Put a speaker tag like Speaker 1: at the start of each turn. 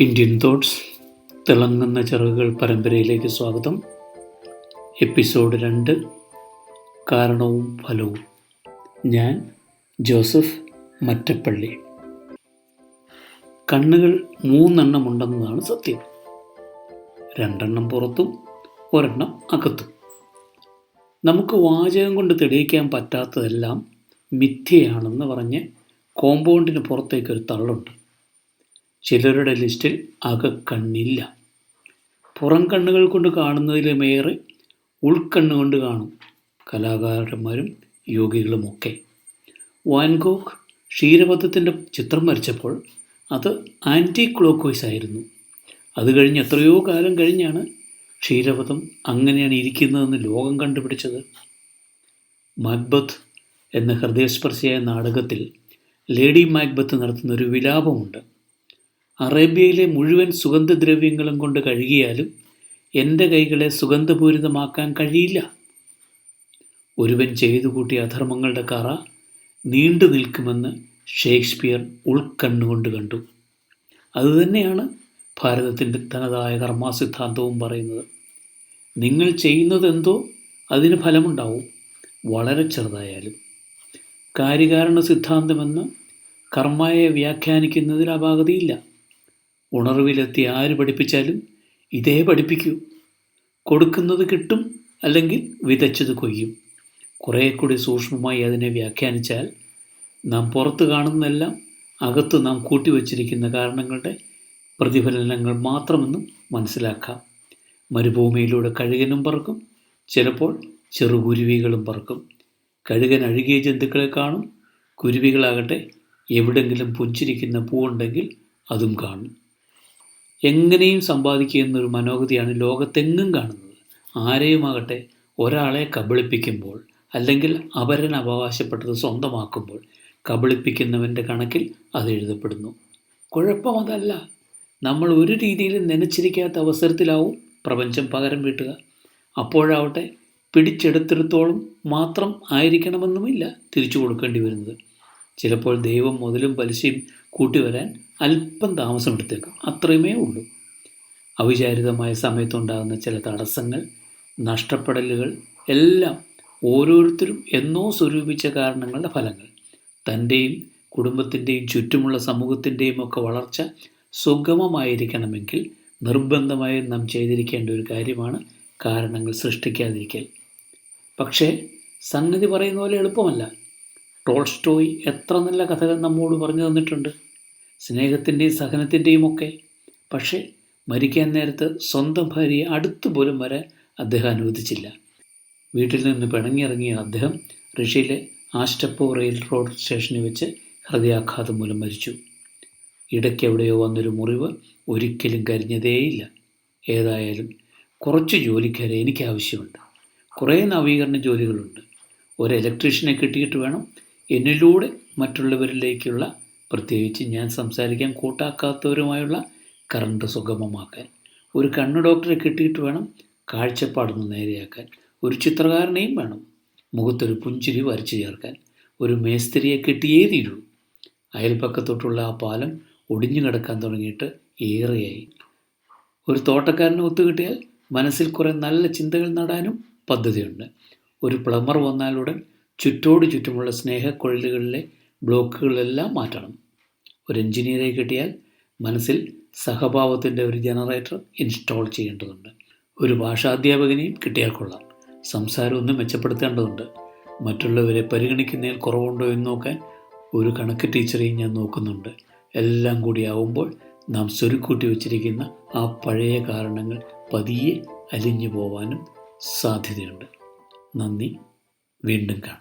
Speaker 1: Indian thoughts തിളങ്ങുന്ന ചിറകുകൾ പരമ്പരയിലേക്ക് സ്വാഗതം. എപ്പിസോഡ് രണ്ട് കാരണവും ഫലവും. ഞാൻ ജോസഫ് മറ്റപ്പള്ളി. കണ്ണുകൾ മൂന്നെണ്ണം ഉണ്ടെന്നതാണ് സത്യം. രണ്ടെണ്ണം പുറത്തും ഒരെണ്ണം അകത്തും. നമുക്ക് വാചകം കൊണ്ട് തെളിയിക്കാൻ പറ്റാത്തതെല്ലാം മിഥ്യയാണെന്ന് പറഞ്ഞ് കോമ്പൗണ്ടിന് പുറത്തേക്കൊരു തള്ളുണ്ട്. ചിലരുടെ ലിസ്റ്റിൽ അകക്കണ്ണില്ല. പുറം കണ്ണുകൾ കൊണ്ട് കാണുന്നതിലുമേറെ ഉൾക്കണ്ണുകൊണ്ട് കാണും. കലാകാരന്മാരും യോഗികളുമൊക്കെ വാൻഗോക്ക് ക്ഷീരപഥത്തിന്റെ ചിത്രം വരച്ചപ്പോൾ അത് ആന്റി ക്ലോക്ക്വൈസ് ആയിരുന്നു. അത് കഴിഞ്ഞ് എത്രയോ കാലം കഴിഞ്ഞാണ് ക്ഷീരപഥം അങ്ങനെയാണ് ഇരിക്കുന്നതെന്ന് ലോകം കണ്ടുപിടിച്ചത്. മാക്ബത്ത് എന്ന ഹൃദയസ്പർശിയായ നാടകത്തിൽ ലേഡി മാക്ബത്ത് നടത്തുന്ന ഒരു വിലാപമുണ്ട്. അറേബ്യയിലെ മുഴുവൻ സുഗന്ധദ്രവ്യങ്ങളും കൊണ്ട് കഴുകിയാലും എന്റെ കൈകളെ സുഗന്ധപൂരിതമാക്കാൻ കഴിയില്ല. ഒരുവൻ ചെയ്തു കൂട്ടിയ അധർമ്മങ്ങളുടെ കറ നീണ്ടു നിൽക്കുമെന്ന് ഷേക്സ്പിയർ ഉൾക്കണ്ണുകൊണ്ട് കണ്ടു അതുതന്നെയാണ് ഭാരതത്തിന്റെ തനതായ കർമാസിദ്ധാന്തവും പറയുന്നത്. നിങ്ങൾ ചെയ്യുന്നതെന്തോ അതിന് ഫലമുണ്ടാവും വളരെ ചെറുതായാലും. കാര്യകാരണ സിദ്ധാന്തമെന്ന് കർമ്മയെ വ്യാഖ്യാനിക്കുന്നതിൽ അപാകതയില്ല. ഉണർവിലെത്തി ആര് പഠിപ്പിച്ചാലും ഇതേ പഠിപ്പിക്കൂ. കൊടുക്കുന്നത് കിട്ടും അല്ലെങ്കിൽ വിതച്ചത് കൊയ്യും. കുറേ കൂടി സൂക്ഷ്മമായി അതിനെ വ്യാഖ്യാനിച്ചാൽ നാം പുറത്ത് കാണുന്നതെല്ലാം അകത്ത് നാം കൂട്ടിവച്ചിരിക്കുന്ന കാരണങ്ങളുടെ പ്രതിഫലനങ്ങൾ മാത്രമെന്നും മനസ്സിലാക്കാം. മരുഭൂമിയിലൂടെ കഴുകനും പറക്കും. ചിലപ്പോൾ ചെറുകുരുവികളും പറക്കും. കഴുകൻ അഴുകിയ ജന്തുക്കളെ കാണും. കുരുവികളാകട്ടെ എവിടെങ്കിലും പുഞ്ചിരിക്കുന്ന പൂവുണ്ടെങ്കിൽ അതും കാണും. എങ്ങനെയും സമ്പാദിക്കുക എന്നൊരു മനോഗതിയാണ് ലോകത്തെങ്ങും കാണുന്നത്. ആരെയുമാകട്ടെ ഒരാളെ കബളിപ്പിക്കുമ്പോൾ അല്ലെങ്കിൽ അപരൻ അവകാശപ്പെട്ടത് സ്വന്തമാക്കുമ്പോൾ കബളിപ്പിക്കുന്നവന്റെ കണക്കിൽ അത് എഴുതപ്പെടുന്നു. കുഴപ്പം അതല്ല. നമ്മൾ ഒരു രീതിയിലും നനച്ചിരിക്കാത്ത അവസരത്തിലാവും പ്രപഞ്ചം പകരം വീട്ടുക. അപ്പോഴാവട്ടെ പിടിച്ചെടുത്തിടത്തോളം മാത്രം ആയിരിക്കണമെന്നുമില്ല തിരിച്ചു കൊടുക്കേണ്ടി വരുന്നത്. ചിലപ്പോൾ ദൈവം മുതലും പലിശയും കൂട്ടിവരാൻ അല്പം താമസം താമസമെടുത്തേക്കാം അത്രയുമേ ഉള്ളൂ. അവിചാരിതമായ സമയത്തുണ്ടാകുന്ന ചില തടസ്സങ്ങൾ നഷ്ടപ്പെടലുകൾ എല്ലാം ഓരോരുത്തരും എന്നോ സ്വരൂപിച്ച കാരണങ്ങളുടെ ഫലങ്ങൾ. തന്റെയും കുടുംബത്തിന്റെയും ചുറ്റുമുള്ള സമൂഹത്തിന്റെയും ഒക്കെ വളർച്ച സുഗമമായിരിക്കണമെങ്കിൽ നിർബന്ധമായും നാം ചെയ്തിരിക്കേണ്ട ഒരു കാര്യമാണ് കാരണങ്ങൾ സൃഷ്ടിക്കാതിരിക്കൽ. പക്ഷേ സംഗതി പറയുന്ന പോലെ എളുപ്പമല്ല. ടോൾസ്റ്റോയ് എത്ര നല്ല കഥകൾ നമ്മോട് പറഞ്ഞു തന്നിട്ടുണ്ട്. സ്നേഹത്തിന്റെയും സഹനത്തിന്റെയും ഒക്കെ. പക്ഷേ മരിക്കാൻ നേരത്ത് സ്വന്തം ഭാര്യയെ അടുത്തുപോലും വരാൻ അദ്ദേഹം അനുവദിച്ചില്ല. വീട്ടിൽ നിന്ന് പിണങ്ങിയിറങ്ങിയ അദ്ദേഹം റഷ്യയിലെ ആസ്റ്റപ്പോ റെയിൽ റോഡ് സ്റ്റേഷനിൽ വെച്ച് ഹൃദയാഘാതം മൂലം മരിച്ചു. ഇടയ്ക്ക് എവിടെയോ വന്നൊരു മുറിവ് ഒരിക്കലും കരിഞ്ഞതേയില്ല. ഏതായാലും കുറച്ച് ജോലിക്കാരെ എനിക്ക് ആവശ്യമുണ്ട്. കുറേ നവീകരണ ജോലികളുണ്ട്. ഒരു ഇലക്ട്രീഷ്യനെ കിട്ടിയിട്ട് വേണം. എന്നിലൂടെ മറ്റുള്ളവരിലേക്കുള്ള പ്രത്യേകിച്ച് ഞാൻ സംസാരിക്കാൻ കൂട്ടാക്കാത്തവരുമായുള്ള കറണ്ട് സുഗമമാക്കാൻ ഒരു കണ്ണു ഡോക്ടറെ കിട്ടിയിട്ട് വേണം കാഴ്ചപ്പാടൊന്ന് നേരെയാക്കാൻ ഒരു ചിത്രകാരനെയും വേണം മുഖത്തൊരു പുഞ്ചിരി വരച്ചു ചേർക്കാൻ ഒരു മേസ്തിരിയെ കിട്ടിയേ തീരൂ. അയൽപ്പക്കത്തോട്ടുള്ള ആ പാലം ഒടിഞ്ഞു കിടക്കാൻ തുടങ്ങിയിട്ട് ഏറെയായി. ഒരു തോട്ടക്കാരനെ ഒത്തുകിട്ടിയാൽ മനസ്സിൽ കുറേ നല്ല ചിന്തകൾ നടാനും പദ്ധതിയുണ്ട്. ഒരു പ്ലംബർ വന്നാലുടൻ ചുറ്റോട് ചുറ്റുമുള്ള സ്നേഹക്കുഴലുകളിലെ ബ്ലോക്കുകളെല്ലാം മാറ്റണം. ഒരു എഞ്ചിനീയറെ കിട്ടിയാൽ മനസ്സിൽ സഹഭാവത്തിന്റെ ഒരു ജനറേറ്റർ ഇൻസ്റ്റാൾ ചെയ്യേണ്ടതുണ്ട്. ഒരു ഭാഷാധ്യാപകനെയും കിട്ടിയാൽ കൊള്ളാം. സംസാരമൊന്നും മെച്ചപ്പെടുത്തേണ്ടതുണ്ട്. മറ്റുള്ളവരെ പരിഗണിക്കുന്നതിൽ കുറവുണ്ടോ എന്ന് നോക്കാൻ ഒരു കണക്ക് ടീച്ചറെയും ഞാൻ നോക്കുന്നുണ്ട്. എല്ലാം കൂടി ആവുമ്പോൾ നാം സ്വരുക്കൂട്ടി വച്ചിരിക്കുന്ന ആ പഴയ കാരണങ്ങൾ പതിയെ അലിഞ്ഞു പോവാനും സാധ്യതയുണ്ട്. നന്ദി. വീണ്ടും കാണാം.